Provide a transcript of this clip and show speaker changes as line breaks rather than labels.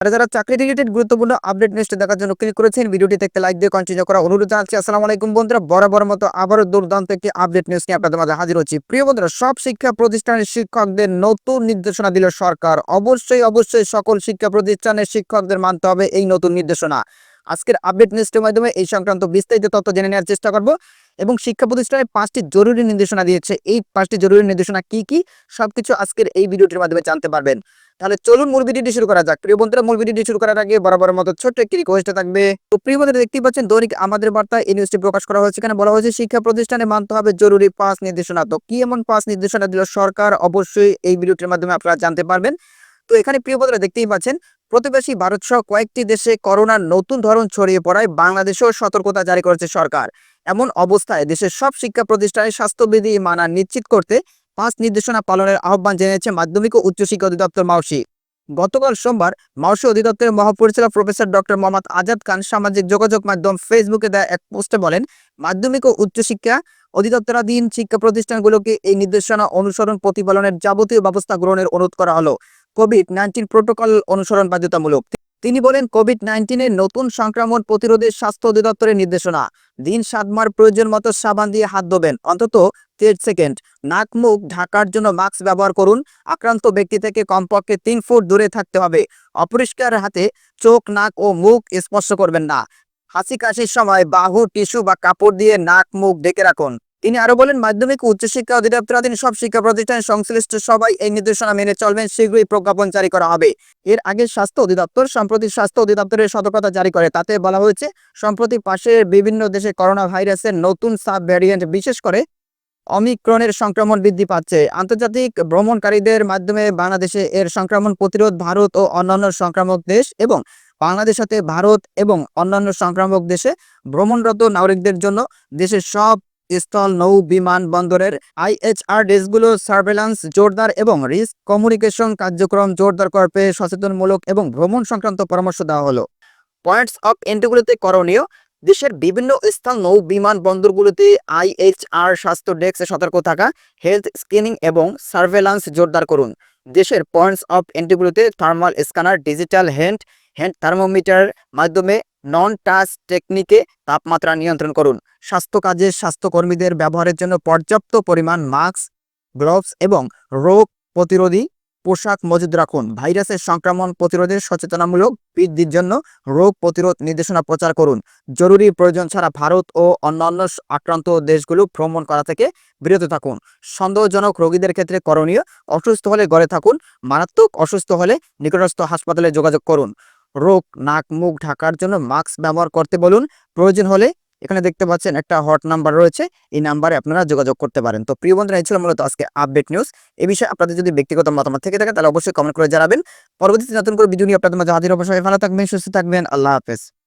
আর যারা চাকরি রিলেটেড গুরুত্বপূর্ণ আপডেট নিউজটা দেখার জন্য ক্লিক করেছেন, ভিডিওটি দেখতে লাইক দিয়ে কন্টিনিউ করা অনুরোধ জানাচ্ছি। আসসালামু আলাইকুম বন্ধুরা, বরাবর মতো আবারও দুর্দান্ত একটি আপডেট নিউজ নিয়ে আপনাদের মাঝে হাজির হচ্ছি। প্রিয় বন্ধুরা, সব শিক্ষা প্রতিষ্ঠানের শিক্ষকদের নতুন নির্দেশনা দিল সরকার। অবশ্যই অবশ্যই সকল শিক্ষা প্রতিষ্ঠানের শিক্ষকদের মানতে হবে এই নতুন নির্দেশনা। আজকের আপডেট নিউজটির মাধ্যমে এই সংক্রান্ত বিস্তারিত তথ্য জেনে নেওয়ার চেষ্টা করব এবং শিক্ষা প্রতিষ্ঠানে পাঁচটি জরুরি নির্দেশনা দিয়েছে। এই পাঁচটি জরুরি নির্দেশনা কি কি, সবকিছু আজকের এই ভিডিওটির মাধ্যমে জানতে পারবেন। তাহলে চলুন মূল ভিডিওটি শুরু করা যাক। প্রিয় বন্ধুরা, মূল ভিডিওটি শুরু করার আগে বরাবর মতো ছোট্ট একটি রিকোয়েস্ট থাকবে। তো প্রিয় বন্ধুরা, দেখতেই পাচ্ছেন, দৈনিক আমাদের বার্তা, এই নিউজটি প্রকাশ করা হয়েছে। এখানে বলা হয়েছে, শিক্ষা প্রতিষ্ঠানে মানতে হবে জরুরি পাঁচ নির্দেশনা। তো কি এমন পাঁচ নির্দেশনা দিল সরকার? অবশ্যই এই ভিডিওটির মাধ্যমে আপনারা জানতে পারবেন। তো এখানে প্রিয় বন্ধুরা, দেখতেই পাচ্ছেন, প্রতিবেশী ভারত সহ কয়েকটি দেশে করোনার নতুন ধরন ছড়িয়ে পড়ায় বাংলাদেশেও সতর্কতা জারি করেছে সরকার। এমন অবস্থায় দেশের সব শিক্ষা প্রতিষ্ঠানে স্বাস্থ্যবিধি মানা নিশ্চিত করতে পাঁচ নির্দেশনা পালনের আহ্বান জানিয়েছে মাধ্যমিক ও উচ্চশিক্ষা অধিদপ্তর মাউসি। গতকাল সোমবার মাউসি অধিদপ্তরের মহাপরিচালক প্রফেসর ডক্টর মোহাম্মদ আজাদ খান সামাজিক যোগাযোগ মাধ্যম ফেসবুকে দেয়া এক পোস্টে বলেন, মাধ্যমিক ও উচ্চশিক্ষা অধিদপ্তরাধীন শিক্ষা প্রতিষ্ঠানগুলোকে এই নির্দেশনা অনুসরণ প্রতিপালনের যাবতীয় ব্যবস্থা গ্রহণের অনুরোধ করা হলো। কোভিড নাইন্টিন প্রোটোকল অনুসরণ বাধ্যতামূলক। তিনি বলেন কোভিড নাইন্টিনের নতুন সংক্রমণ প্রতিরোধে স্বাস্থ্য অধিদপ্তরের নির্দেশনা। দিন সাতবার প্রয়োজন মতো সাবান দিয়ে হাত ধোবেন, অন্তত তিরিশ সেকেন্ড। নাক, মুখ ঢাকার জন্য মাস্ক ব্যবহার করুন। আক্রান্ত ব্যক্তি থেকে কমপক্ষে তিন ফুট দূরে থাকতে হবে। অপরিষ্কার হাতে চোখ, নাক ও মুখ স্পর্শ করবেন না। হাসি কাশির সময় বাহু, টিস্যু বা কাপড় দিয়ে নাক, মুখ ঢেকে রাখুন। তিনি আরও বলেন, মাধ্যমিক উচ্চশিক্ষা অধিদপ্তরাধীন সব শিক্ষা প্রতিষ্ঠানের সংশ্লিষ্ট সবাই এই নির্দেশনা মেনে চলবেন, শীঘ্রই প্রজ্ঞাপন জারি করা হবে। এর আগে স্বাস্থ্য অধিদপ্তর, সম্প্রতি স্বাস্থ্য অধিদপ্তরের সতর্কতা জারি করে। তাতে বলা হয়েছে, সম্প্রতি পাশের বিভিন্ন দেশে করোনা ভাইরাসের নতুন সাব ভ্যারিয়েন্ট বিশেষ করে অমিক্রনের সংক্রমণ বৃদ্ধি পাচ্ছে। আন্তর্জাতিক ভ্রমণকারীদের মাধ্যমে বাংলাদেশে এর সংক্রমণ প্রতিরোধ ভারত ও অন্যান্য সংক্রামক দেশ এবং বাংলাদেশ সাথে ভারত এবং অন্যান্য সংক্রামক দেশে ভ্রমণরত নাগরিকদের জন্য দেশের সব স্থল নৌ বিমান বন্দরের আইএচআর ডেস্কগুলো সার্ভেলান্স জোরদার এবং রিস্ক কমিউনিকেশন কার্যক্রম জোরদার করতে সচেতনমূলক এবং ভ্রমণ সংক্রান্ত পরামর্শ দেওয়া হলো। পয়েন্টস অফ এন্ট্রিগুলোতে করণীয়, দেশের বিভিন্ন স্থান নৌ বিমান বন্দরগুলোতে আইএইচআর স্বাস্থ্য ডেস্কে সতর্ক থাকা, হেলথ স্ক্রিনিং এবং সার্ভেলান্স জোরদার করুন। দেশের points of এন্ট্রিগুলোতে thermal scanner, digital hand hand thermometer মাধ্যমে নন টাচ টেকনিকে তাপমাত্রা নিয়ন্ত্রণ করুন। স্বাস্থ্য কাজে স্বাস্থ্যকর্মীদের ব্যবহারের জন্য পর্যাপ্ত পরিমাণ মাস্ক, গ্লোভস এবং রোগ প্রতিরোধী পোশাক মজুদ রাখুন। ভাইরাসের সংক্রমণ প্রতিরোধে সচেতনামূলক বৃদ্ধির জন্য রোগ প্রতিরোধ নির্দেশনা প্রচার করুন। জরুরি প্রয়োজন ছাড়া ভারত ও অন্যান্য আক্রান্ত দেশগুলো ভ্রমণ করা থেকে বিরত থাকুন। সন্দেহজনক রোগীদের ক্ষেত্রে করণীয়, অসুস্থ হলে ঘরে থাকুন, মারাত্মক অসুস্থ হলে নিকটস্থ হাসপাতালে যোগাযোগ করুন। রোগ, নাক, মুখ ঢাকার জন্য মাস্ক ব্যবহার করতে বলুন। প্রয়োজন হলে এখানে দেখতে পাচ্ছেন একটা হট নাম্বার রয়েছে। এই নাম্বারে আপনারা যোগাযোগ করতে পারেন। তো প্রিয় বন্ধুরা, এই ছিল মূলত আজকে আপডেট নিউজ। এই বিষয়ে আপনাদের যদি ব্যক্তিগত মতামত থেকে থাকে, তাহলে অবশ্যই কমেন্ট করে জানাবেন। পরবর্তীতে নতুন করে ভিডিও নিয়ে আপনাদের মাঝে হাজির অবশ্যই ভালো থাকবেন, সুস্থ থাকবেন। আল্লাহ হাফেজ।